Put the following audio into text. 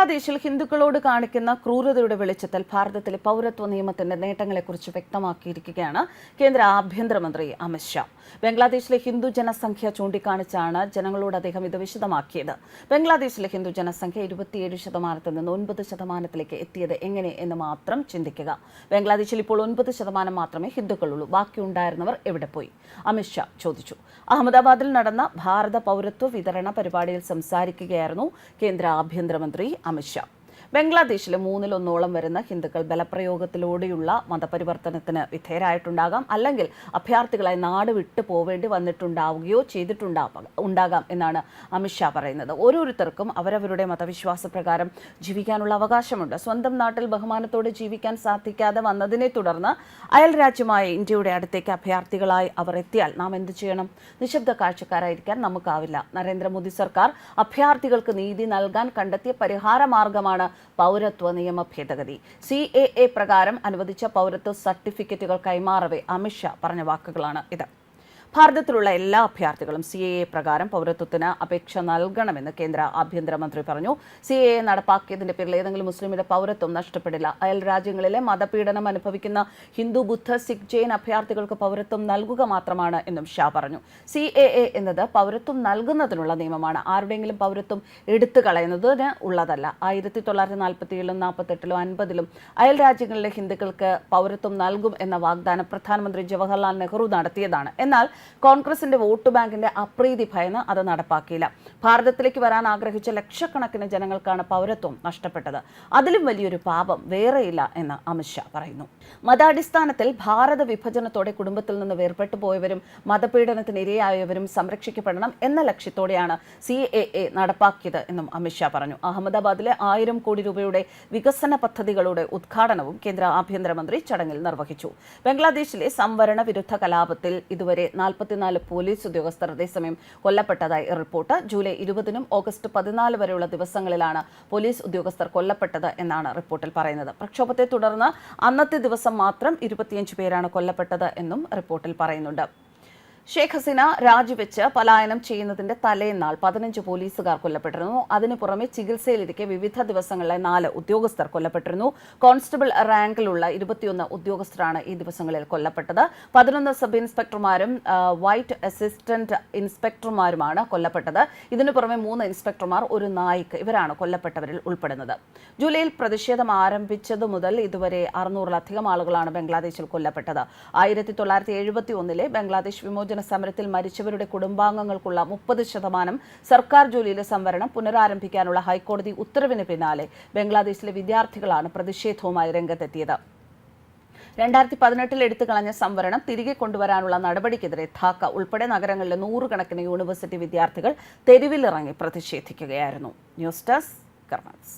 ബംഗ്ലാദേശിൽ ഹിന്ദുക്കളോട് കാണിക്കുന്ന ക്രൂരതയുടെ വെളിച്ചത്തിൽ ഭാരതത്തിലെ പൗരത്വ നിയമത്തിന്റെ നേട്ടങ്ങളെക്കുറിച്ച് വ്യക്തമാക്കിയിരിക്കുകയാണ് കേന്ദ്ര ആഭ്യന്തരമന്ത്രി അമിത്ഷാ ബംഗ്ലാദേശിലെ ഹിന്ദു ജനസംഖ്യ ചൂണ്ടിക്കാണിച്ചാണ് ജനങ്ങളോട് അദ്ദേഹം ഇത് വിശദമാക്കിയത്. ബംഗ്ലാദേശിലെ ഹിന്ദു ജനസംഖ്യ ഇരുപത്തിയേഴ് ശതമാനത്തിൽ നിന്ന് ഒൻപത് ശതമാനത്തിലേക്ക് എത്തിയത് എങ്ങനെ എന്ന് മാത്രം ചിന്തിക്കുക. ബംഗ്ലാദേശിൽ ഇപ്പോൾ ഒൻപത് ശതമാനം മാത്രമേ ഹിന്ദുക്കളുള്ളൂ. ബാക്കിയുണ്ടായിരുന്നവർ എവിടെ പോയി? അമിത്ഷാ ചോദിച്ചു. അഹമ്മദാബാദിൽ നടന്ന ഭാരത പൗരത്വ വിതരണ പരിപാടിയിൽ സംസാരിക്കുകയായിരുന്നു കേന്ദ്ര ആഭ്യന്തരമന്ത്രി അമിത്ഷാ ബംഗ്ലാദേശിലെ മൂന്നിലൊന്നോളം വരുന്ന ഹിന്ദുക്കൾ ബലപ്രയോഗത്തിലൂടെയുള്ള മതപരിവർത്തനത്തിന് വിധേയരായിട്ടുണ്ടാകാം. അല്ലെങ്കിൽ അഭയാർത്ഥികളായി നാട് വിട്ടു പോവേണ്ടി വന്നിട്ടുണ്ടാവുകയോ ചെയ്തിട്ടുണ്ടാവാം ഉണ്ടാകാം എന്നാണ് അമിത്ഷാ പറയുന്നത്. ഓരോരുത്തർക്കും അവരവരുടെ മതവിശ്വാസ പ്രകാരം ജീവിക്കാനുള്ള അവകാശമുണ്ട്. സ്വന്തം നാട്ടിൽ ബഹുമാനത്തോടെ ജീവിക്കാൻ സാധിക്കാതെ വന്നതിനെ തുടർന്ന് അയൽ രാജ്യമായ ഇന്ത്യയുടെ അടുത്തേക്ക് അഭയാർത്ഥികളായി അവർ എത്തിയാൽ നാം എന്ത് ചെയ്യണം? നിശബ്ദ കാഴ്ചക്കാരായിരിക്കാൻ നമുക്കാവില്ല. നരേന്ദ്രമോദി സർക്കാർ അഭയാർത്ഥികൾക്ക് നീതി നൽകാൻ കണ്ടെത്തിയ പരിഹാര മാർഗമാണ് പൗരത്വ നിയമ ഭേദഗതി. സി എ എ പ്രകാരം അനുവദിച്ച പൗരത്വ സർട്ടിഫിക്കറ്റുകൾ കൈമാറവേ അമിത്ഷാ പറഞ്ഞ വാക്കുകളാണ് ഇത്. ഭാരതത്തിലുള്ള എല്ലാ അഭയാർത്ഥികളും സി എ പ്രകാരം പൗരത്വത്തിന് അപേക്ഷ നൽകണമെന്ന് കേന്ദ്ര ആഭ്യന്തരമന്ത്രി പറഞ്ഞു. സി എ നടപ്പാക്കിയതിന്റെ പേരിൽ ഏതെങ്കിലും മുസ്ലിമിന്റെ പൗരത്വം നഷ്ടപ്പെടില്ല. അയൽ രാജ്യങ്ങളിലെ മതപീഡനം അനുഭവിക്കുന്ന ഹിന്ദു ബുദ്ധ സിഖ് ജെയിൻ അഭയാർത്ഥികൾക്ക് പൗരത്വം നൽകുക മാത്രമാണ് എന്നും ഷാ പറഞ്ഞു. സി എ എ എന്നത് പൗരത്വം നൽകുന്നതിനുള്ള നിയമമാണ്. ആരുടെയെങ്കിലും പൗരത്വം എടുത്തു കളയുന്നതിന് ഉള്ളതല്ല. ആയിരത്തി തൊള്ളായിരത്തി നാൽപ്പത്തി ഏഴിലും നാൽപ്പത്തെട്ടിലും അൻപതിലും അയൽ രാജ്യങ്ങളിലെ ഹിന്ദുക്കൾക്ക് പൗരത്വം നൽകും എന്ന വാഗ്ദാനം പ്രധാനമന്ത്രി ജവഹർലാൽ നെഹ്റു നടത്തിയതാണ്. എന്നാൽ കോൺഗ്രസിന്റെ വോട്ട് ബാങ്കിന്റെ അപ്രീതി ഭയന്ന് അത് നടപ്പാക്കിയില്ല. ഭാരതത്തിലേക്ക് വരാൻ ആഗ്രഹിച്ച ലക്ഷക്കണക്കിന് ജനങ്ങൾക്കാണ് പൗരത്വം നഷ്ടപ്പെട്ടത്. അതിലും വലിയൊരു പാപം വേറെയില്ല എന്ന് അമിത്ഷാ പറയുന്നു. മതാടിസ്ഥാനത്തിൽ ഭാരത വിഭജനത്തോടെ കുടുംബത്തിൽ നിന്ന് വേർപെട്ടു പോയവരും മതപീഡനത്തിന് ഇരയായവരും സംരക്ഷിക്കപ്പെടണം എന്ന ലക്ഷ്യത്തോടെയാണ് സി എ എ നടപ്പാക്കിയത് എന്നും അമിത്ഷാ പറഞ്ഞു. അഹമ്മദാബാദിലെ ആയിരം കോടി രൂപയുടെ വികസന പദ്ധതികളുടെ ഉദ്ഘാടനവും കേന്ദ്ര ആഭ്യന്തരമന്ത്രി ചടങ്ങിൽ നിർവഹിച്ചു. ബംഗ്ലാദേശിലെ സംവരണ വിരുദ്ധ കലാപത്തിൽ ഇതുവരെ നാൽപ്പത്തിനാല് പോലീസ് ഉദ്യോഗസ്ഥർ അതേസമയം കൊല്ലപ്പെട്ടതായി റിപ്പോർട്ട്. ജൂലൈ ഇരുപതിനും ഓഗസ്റ്റ് പതിനാല് വരെയുള്ള ദിവസങ്ങളിലാണ് പോലീസ് ഉദ്യോഗസ്ഥർ കൊല്ലപ്പെട്ടത് എന്നാണ് റിപ്പോർട്ടിൽ പറയുന്നത്. പ്രക്ഷോഭത്തെ തുടർന്ന് അന്നത്തെ ദിവസം മാത്രം ഇരുപത്തിയഞ്ച് പേരാണ് കൊല്ലപ്പെട്ടത് എന്നും റിപ്പോർട്ടിൽ പറയുന്നുണ്ട്. ഷേഖ് ഹസീന രാജിവെച്ച് പലായനം ചെയ്യുന്നതിന്റെ തലേന്നാൾ പതിനഞ്ച് പോലീസുകാർ കൊല്ലപ്പെട്ടിരുന്നു. അതിനു പുറമെ ചികിത്സയിലിരിക്കെ വിവിധ ദിവസങ്ങളിലെ നാല് ഉദ്യോഗസ്ഥർ കൊല്ലപ്പെട്ടിരുന്നു. കോൺസ്റ്റബിൾ റാങ്കിലുള്ള ഇരുപത്തിയൊന്ന് ഉദ്യോഗസ്ഥരാണ് ഈ ദിവസങ്ങളിൽ കൊല്ലപ്പെട്ടത്. പതിനൊന്ന് സബ് ഇൻസ്പെക്ടർമാരും വൈറ്റ് അസിസ്റ്റന്റ് ഇൻസ്പെക്ടർമാരുമാണ് കൊല്ലപ്പെട്ടത്. ഇതിനു പുറമെ മൂന്ന് ഇൻസ്പെക്ടർമാർ ഒരു നായിക്ക് ഇവരാണ് കൊല്ലപ്പെട്ടവരിൽ ഉൾപ്പെടുന്നത്. ജൂലൈയിൽ പ്രതിഷേധം ആരംഭിച്ചതു മുതൽ ഇതുവരെ അറുന്നൂറിലധികം ആളുകളാണ് ബംഗ്ലാദേശിൽ കൊല്ലപ്പെട്ടത്. ആയിരത്തി തൊള്ളായിരത്തി എഴുപത്തി ഒന്നിലെ ബംഗ്ലാദേശ് വിമോചന സമരത്തിൽ മരിച്ചവരുടെ കുടുംബാംഗങ്ങൾക്കുള്ള മുപ്പത് ശതമാനം സർക്കാർ ജോലിയിലെ സംവരണം പുനരാരംഭിക്കാനുള്ള ഹൈക്കോടതി ഉത്തരവിന് പിന്നാലെ ബംഗ്ലാദേശിലെ വിദ്യാർത്ഥികളാണ് പ്രതിഷേധവുമായി രംഗത്തെത്തിയത്. രണ്ടായിരത്തി പതിനെട്ടിൽ എടുത്തു കളഞ്ഞ സംവരണം തിരികെ കൊണ്ടുവരാനുള്ള നടപടിക്കെതിരെ ധാക്ക ഉൾപ്പെടെ നഗരങ്ങളിലെ നൂറുകണക്കിന് യൂണിവേഴ്സിറ്റി വിദ്യാർത്ഥികൾ തെരുവിലിറങ്ങി പ്രതിഷേധിക്കുകയായിരുന്നു. News desk കർമ്മസ്